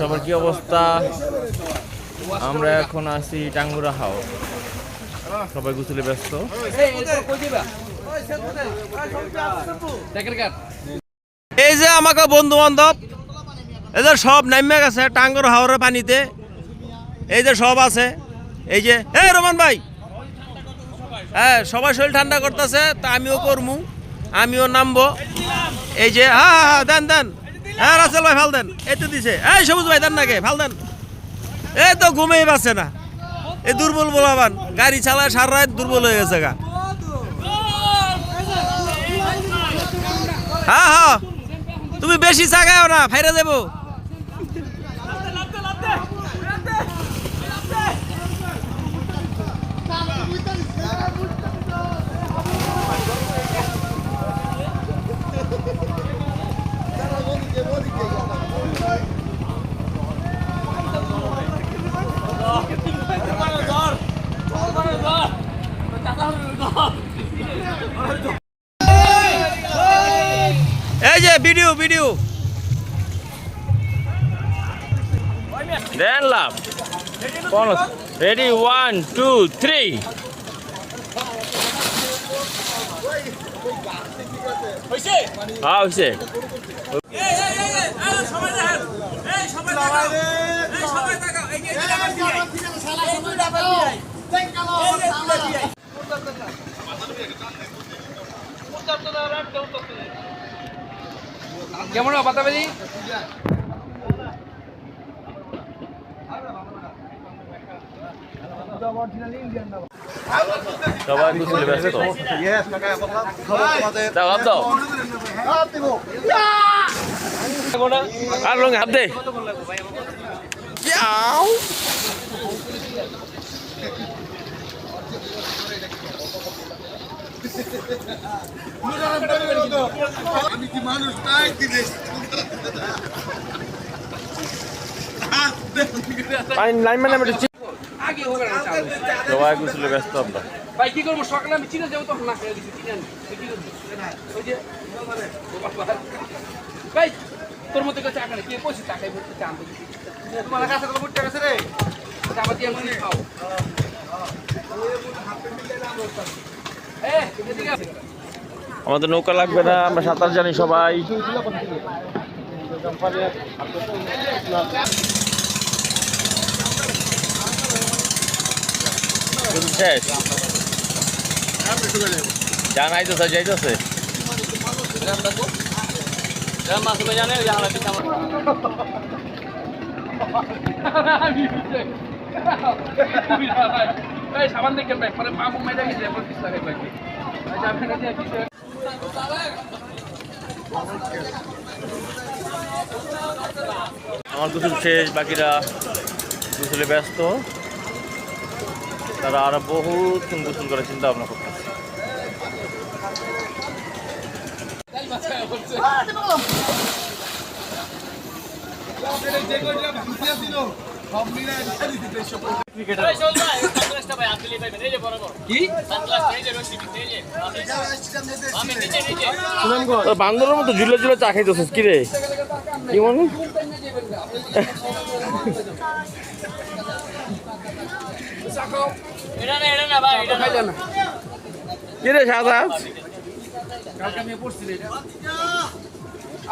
সবার কি অবস্থা? আমরা এখন আছি টাঙ্গুরা হাও। সবাই গুছলে ব্যস্ত। এই যে আমাকে বন্ধু বান্ধব এদের সব নামে গেছে টাঙ্গুর হাওড়ের পানিতে। এই যে সব আছে। এই যে এই রোমান ভাই। হ্যাঁ সবাই শরীর ঠান্ডা করতেছে তা আমিও করমু আমিও নামবো। এই যে হ্যাঁ হ্যাঁ হ্যাঁ দেন দেন। হ্যাঁ রাসেল ভাই, ভালো দেন। এই দিছে। এই, সবুজ ভাই, দেন নাকি ভালো দেন। এই তো ঘুমেই পাচ্ছে না। এই দুর্বল বলাবান। গাড়ি চালায় সারা রাত দুর্বল হয়ে গেছে গা। হ্যাঁ হ্যাঁ। তুমি বেশি চাগাও না, ফাইরা দেবো এই যে ভিডিও দেন লাভ রেডি ওয়ান টু থ্রি হ্যাঁ হয়েছে কেমন বাতাবাজি সবাই গুছলে ব্যস্ত। দাও হাত দাও। আর লঙ্গে হাত দে। আমি কি মানুষ নাই কি রে পানি লাইন মানে আমি আগে হবে না চালু। সবাই গুছলে ব্যস্ত আমরা। ভাই কি করব? সকালে আমি চিনে যাব তখন না খেয়ে দিচ্ছি চিনে ওই যে ভাই তোর মধ্যে কেউ কে কইছি। তোমার কাছে রে? খাও। আমাদের নৌকা লাগবে না আমরা সাঁতার জানি সবাই। শুধু শেষ। জান আইতেছে যাইতেছে। এই সাবান দেখেন ভাই পরে মা মুম্বাই দেখে যায় পঁচিশ টাকা ভাই আচ্ছা কাছে আমার গোসল শেষ বাকিরা গোসলে ব্যস্ত তারা আরও বহুত গোসল করার চিন্তা ভাবনা করতেছে সব মিলে দিতে সব কি বান্দরের মতো ঝুলে ঝুলে চা খাইতেছিস কি রে? কি মনে না কি রে সাদা কালকে আমি পড়ছি রে এটা।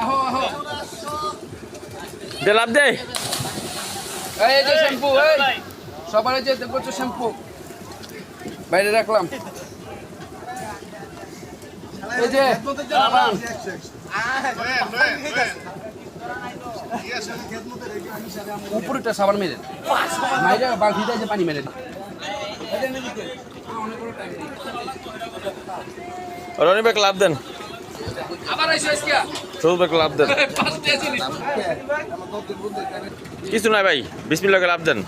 আহো আহো। দে লাভ দে। এই যে শ্যাম্পু এই। সবার যে দেখছ শ্যাম্পু। বাইরে রাখলাম। এই যে সাবান। উপরেটা সাবান মেরে মাইরে বালতিতে যে পানি মেরে রনি বেক লাভ দেন। আবার এসে আজকে। বেক লাভ দেন। কিছু নাই ভাই বিসমিল্লাহকে লাভ দেন।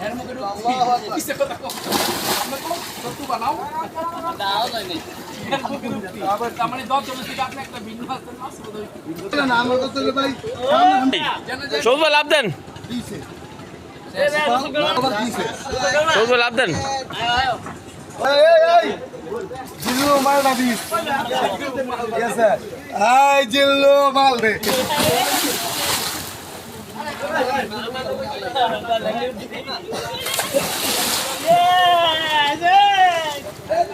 ভাই লাভ দেন। ভাই লাভ দেন। মাল দিস। এই, জিল্লু মাল দে এই